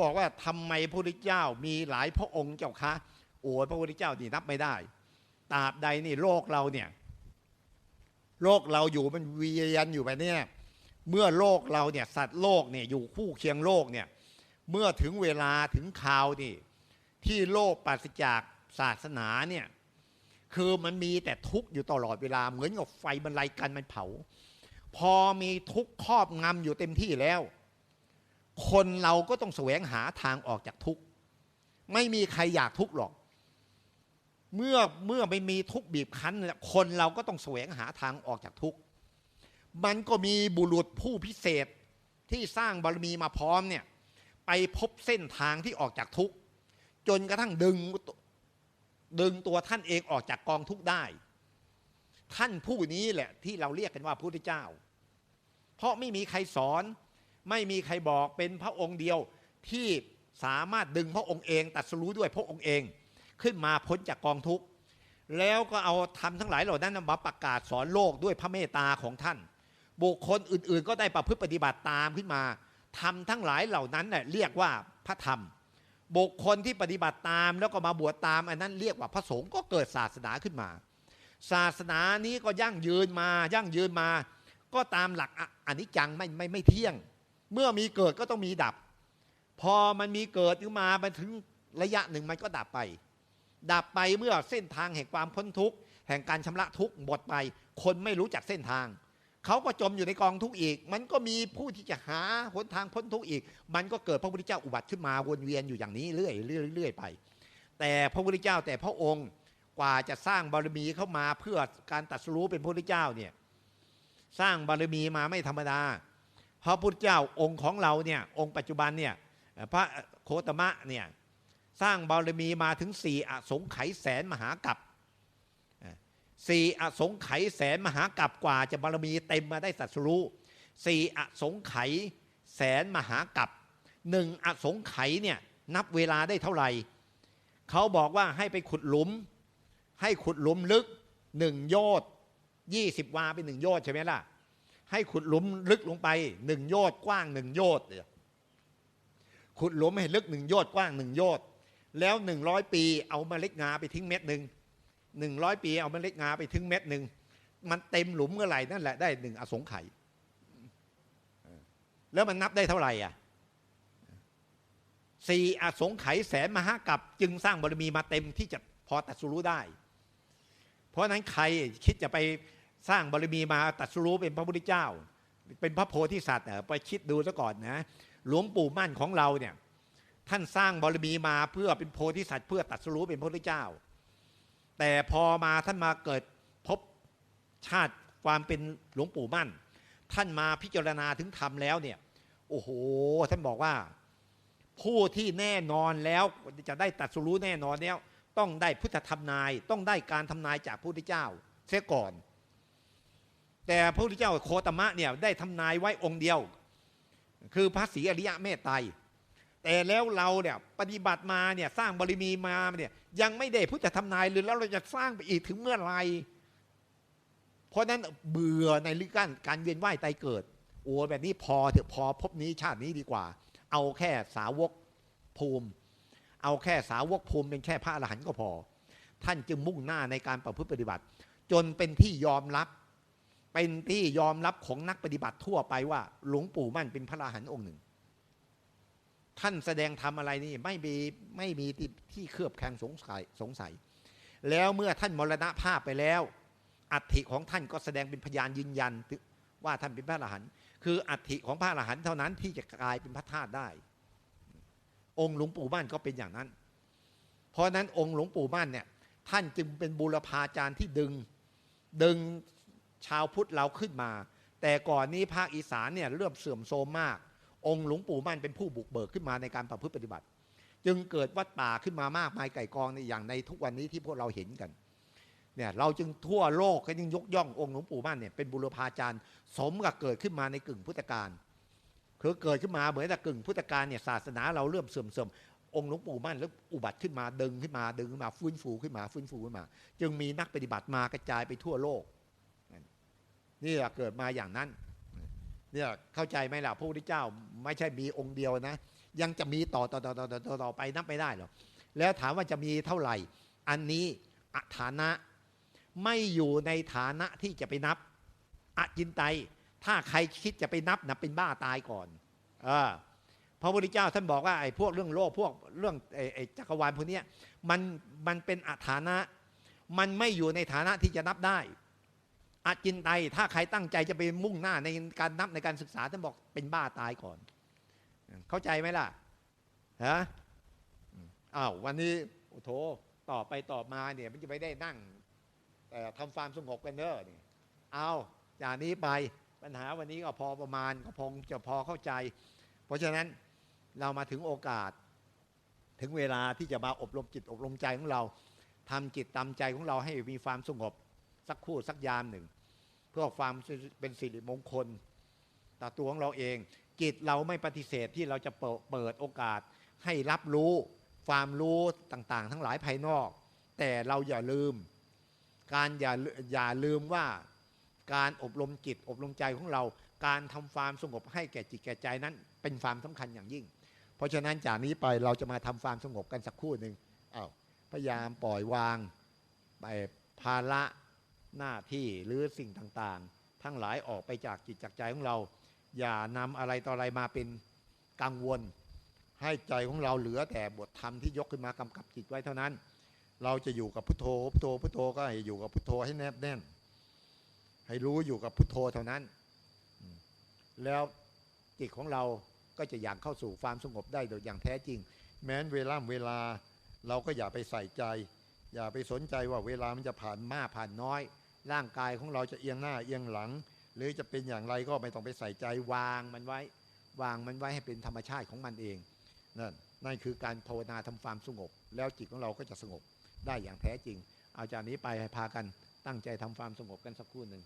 บอกว่าทำไมพระพุทธเจ้ามีหลายพระองค์เจ้าคะโอ้ยพระพุทธเจ้านี่นับไม่ได้ตราบใดนี่โลกเราเนี่ย โลกเราอยู่มันเวียนอยู่แบบเนี้ยเมื่อโลกเราเนี่ย สัตว์โลกเนี่ยอยู่คู่เคียงโลกเนี่ย เมื่อถึงเวลาถึงคราวนี่ ที่โลกปราศจากศาสนาเนี่ยคือมันมีแต่ทุกข์อยู่ตลอดเวลาเหมือนกับไฟบรรลัยกันมันเผา พอมีทุกข์ครอบงำอยู่เต็มที่แล้ว คนเราก็ต้องแสวงหาทางออกจากทุกข์ ไม่มีใครอยากทุกข์หรอก เมื่อเมื่อไม่มีทุกข์บีบคั้น คนเราก็ต้องแสวงหาทางออกจากทุกข์ มันก็มีบุรุษผู้พิเศษที่สร้างบารมีมาพร้อมเนี่ย ไปพบเส้นทางที่ออกจากทุกข์ จนกระทั่งดึงดึงตัวท่านเองออกจากกองทุกข์ได้ ท่านผู้นี้แหละที่เราเรียกกันว่าพระพุทธเจ้า เพราะไม่มีใครสอน ไม่มีใครบอกเป็นพระองค์เดียวที่สามารถดึงพระองค์เองตัดสรู้ด้วยพระองค์เอง ขึ้นมาพ้นจากกองทุกข์แล้วก็เอาทำทั้งหลายเหล่านั้นมาประกาศสอนโลกด้วยพระเมตตาของท่าน บุคคลอื่นๆ ก็ได้ประพฤติปฏิบัติตามขึ้นมาทำทั้งหลายเหล่านั้นเน่ยเรียกว่าพระธรรม บุคคลที่ปฏิบัติตามแล้วก็มาบวชตาม อันนั้นเรียกว่าพระสงฆ์ก็เกิดศาสนาขึ้นมา ศาสนานี้ก็ยั่งยืนมายั่งยืนมา ก็ตามหลักออนิจจังไม่ไม่ไม่เที่ยง เมื่อมีเกิดก็ต้องมีดับ พอมันมีเกิดขึ้นมาไปถึงระยะหนึ่งมันก็ดับไป ดับไปเมื่อเส้นทางแห่งความพ้นทุกข์แห่งการชำระทุกข์หมดไป คนไม่รู้จักเส้นทางเขาก็จมอยู่ในกองทุกข์อีก มันก็มีผู้ที่จะหาหนทางพ้นทุกข์อีก มันก็เกิดพระพุทธเจ้าอุบัติขึ้นมาวนเวียนอยู่อย่างนี้เรื่อยเรื่อยไป แต่พระพุทธเจ้าแต่พระองค์กว่าจะสร้างบารมีเข้ามาเพื่อการตัดสรู้เป็นพระพุทธเจ้าเนี่ยสร้างบารมีมาไม่ธรรมดา พระพุทธเจ้าองค์ของเราเนี่ยองค์ปัจจุบันเนี่ยพระโคตมะเนี่ยสร้างบารมีมาถึงสี่อสงไขยแสนมหากัปสี่อสงไขยแสนมหากัปกว่าจะบารมีเต็มมาได้สัตสรู้สี่อสงไขยแสนมหากัปหนึ่งอสงไขยเนี่ยนับเวลาได้เท่าไหร่เขาบอกว่าให้ไปขุดหลุม ให้ขุดหลุมลึกหนึ่งโยชน์ยี่สิบวาเป็นหนึ่งโยชน์ใช่ไหมล่ะ ให้ขุดหลุมลึกลงไปหนึ่งโยชน์กว้างหนึ่งโยชน์ขุดหลุมให้ลึกหนึ่งโยชน์กว้างหนึ่งโยชน์แล้วหนึ่งร้อยปีเอาเมล็ดงาไปทิ้งเม็ดหนึ่งหนึ่งร้อยปีเอาเมล็ดงาไปทิ้งเม็ดหนึ่งมันเต็มหลุมเมื่อไหร่นั่นแหละได้หนึ่งอสงไขยแล้วมันนับได้เท่าไหร่อะสี่อสงไขยแสนมหากับ จึงสร้างบารมีมาเต็มที่จะพอตัดสรู้ได้ เพราะนั้นใครคิดจะไป สร้างบารมีมาตัดสรู้เป็นพระพุทธเจ้า เป็นพระโพธิสัตว์ไปคิดดูซะก่อนนะหลวงปู่มั่นของเราเนี่ยท่านสร้างบารมีมาเพื่อเป็นโพธิสัตว์เพื่อตัดสรู้เป็นพระพุทธเจ้า แต่พอมาท่านมาเกิดพบชาติความเป็นหลวงปู่มั่น ท่านมาพิจารณาถึงธรรมแล้วเนี่ยโอ้โหท่านบอกว่า ผู้ที่แน่นอนแล้วจะได้ตัดสรู้แน่นอนแล้ว ต้องได้พุทธธรรมนาย ต้องได้การทำนายจากพระพุทธเจ้า เสียก่อน แต่พระพุทธเจ้าโคตมะเนี่ยได้ทำนายไว้องค์เดียว คือพระศรีอริยะเมตไตรแต่แล้วเราเนี่ยปฏิบัติมาเนี่ยสร้างบริมีมาเนี่ยยังไม่ได้พุทธทำนายเลยแล้วเราจะสร้างไปอีกถึงเมื่อไรเพราะนั้นเบื่อในเรื่องการเวียนว่ายตายเกิด โอ้แบบนี้พอเถอะพอพบนี้ชาตินี้ดีกว่า เอาแค่สาวกภูมิ เอาแค่สาวกภูมิเป็นแค่พระอรหันต์ก็พอ ท่านจึงมุ่งหน้าในการประพฤติปฏิบัติ จนเป็นที่ยอมรับ เป็นที่ยอมรับของนักปฏิบัติทั่วไปว่า หลวงปู่มั่นเป็นพระอรหันต์องค์หนึ่ง ท่านแสดงทำอะไรนี่ไม่มีไม่มีที่ที่เครือบแคลงสงสัยสงสัย แล้วเมื่อท่านมรณภาพไปแล้ว อัฐิของท่านก็แสดงเป็นพยานยืนยันว่าท่านเป็นพระอรหันต์คืออัฐิของพระอรหันต์เท่านั้นที่จะกลายเป็นพระธาตุได้ องค์หลวงปู่มั่นก็เป็นอย่างนั้น เพราะนั้นองค์หลวงปู่มั่นเนี่ยท่านจึงเป็นบูรพาจารย์ที่ดึงดึง ชาวพุทธเราขึ้นมา แต่ก่อนนี้ภาคอีสานเนี่ยเริ่มเสื่อมโทรมมาก องค์หลวงปู่มั่นเป็นผู้บุกเบิกขึ้นมาในการประพฤติปฏิบัติ จึงเกิดวัดป่าขึ้นมามากมายไก่กองในอย่างในทุกวันนี้ที่พวกเราเห็นกันเนี่ยเราจึงทั่วโลกก็ยังยกย่ององค์หลวงปู่มั่นเนี่ยเป็นบุรพาจารย์สมกับเกิดขึ้นมาในกึ่งพุทธกาลคือเกิดขึ้นมาเหมือนแต่กึ่งพุทธกาลเนี่ยศาสนาเราเริ่มเสื่อมเสื่อมองค์หลวงปู่มั่นแล้วอุบัติขึ้นมาดึงขึ้นมาดึงขึ้นมาฟื้นฟูขึ้นมาฟื้นฟูขึ้นมา จึงมีนักปฏิบัติมากระจายไปทั่วโลก นี่เกิดมาอย่างนั้นเนี่ยเข้าใจไหมล่ะพระพุทธเจ้าไม่ใช่มีองค์เดียวนะ ยังจะมีต่อต่อต่อต่อต่อต่อตอไปนับไม่ได้หรอกแล้วถามว่าจะมีเท่าไหร่ อันนี้อฐานะไม่อยู่ในฐานะที่จะไปนับอจินไตยถ้าใครคิดจะไปนับนะเป็นบ้าตายก่อนเออพระพุทธเจ้าท่านบอกว่าไอ้พวกเรื่องโลกพวกเรื่องไอ้ไอจักรวาลพวกเนี้ยมันมันเป็นอฐานะ มันไม่อยู่ในฐานะที่จะนับได้ อาจินไตถ้าใครตั้งใจจะไปมุ่งหน้าในการนับในการศึกษาท่านบอกเป็นบ้าตายก่อน เข้าใจไหมล่ะฮะอ้าววันนี้โอ้โถต่อไปต่อมาเนี่ยมันจะไปได้นั่งเอ่ทำฟาร์มสงบกันเนอะนี่เอาจากนี้ไปปัญหาวันนี้ก็พอประมาณก็พงจะพอเข้าใจ เพราะฉะนั้นเรามาถึงโอกาสถึงเวลาที่จะมาอบรมจิตอบรมใจของเราทำจิตตามใจของเราให้มีความสงบ สักคู่สักยามหนึ่ง เพื่อความเป็นสิริมงคลต่อตัวของเราเอง จิตเราไม่ปฏิเสธที่เราจะเปิดโอกาสให้รับรู้ความรู้ต่างๆ ทั้งหลายภายนอก แต่เราอย่าลืม การอย่าอย่าลืมว่าการอบรมจิตอบรมใจของเรา การทำความสงบให้แก่จิตแก่ใจนั้น เป็นความสำคัญอย่างยิ่ง เพราะฉะนั้นจากนี้ไปเราจะมาทำความสงบกันสักครู่หนึ่งอ้าวพยายามปล่อยวางไปภาระ หน้าที่หรือสิ่งต่างๆ ทั้งหลายออกไปจากจิตจากใจของเรา อย่านำอะไรต่ออะไรมาเป็นกังวล ให้ใจของเราเหลือแต่บทธรรมที่ยกขึ้นมากำกับจิตไว้เท่านั้น เราจะอยู่กับพุทโธพุทโธพุทโธก็ให้อยู่กับพุทโธให้แนบแน่น ให้รู้อยู่กับพุทโธเท่านั้น แล้วจิตของเราก็จะอย่างเข้าสู่ความสงบได้โดยอย่างแท้จริง แม้นเวลาเวลาเราก็อย่าไปใส่ใจ อย่าไปสนใจว่าเวลามันจะผ่านมากผ่านน้อย ร่างกายของเราจะเอียงหน้าเอียงหลัง หรือจะเป็นอย่างไรก็ไม่ต้องไปใส่ใจวางมันไว้ วางมันไว้ให้เป็นธรรมชาติของมันเองนั่นนั่นคือการภาวนาทำความสงบ แล้วจิตของเราก็จะสงบได้อย่างแท้จริง เอาจากนี้ไปให้พากันตั้งใจทำความสงบกันสักครู่หนึ่ง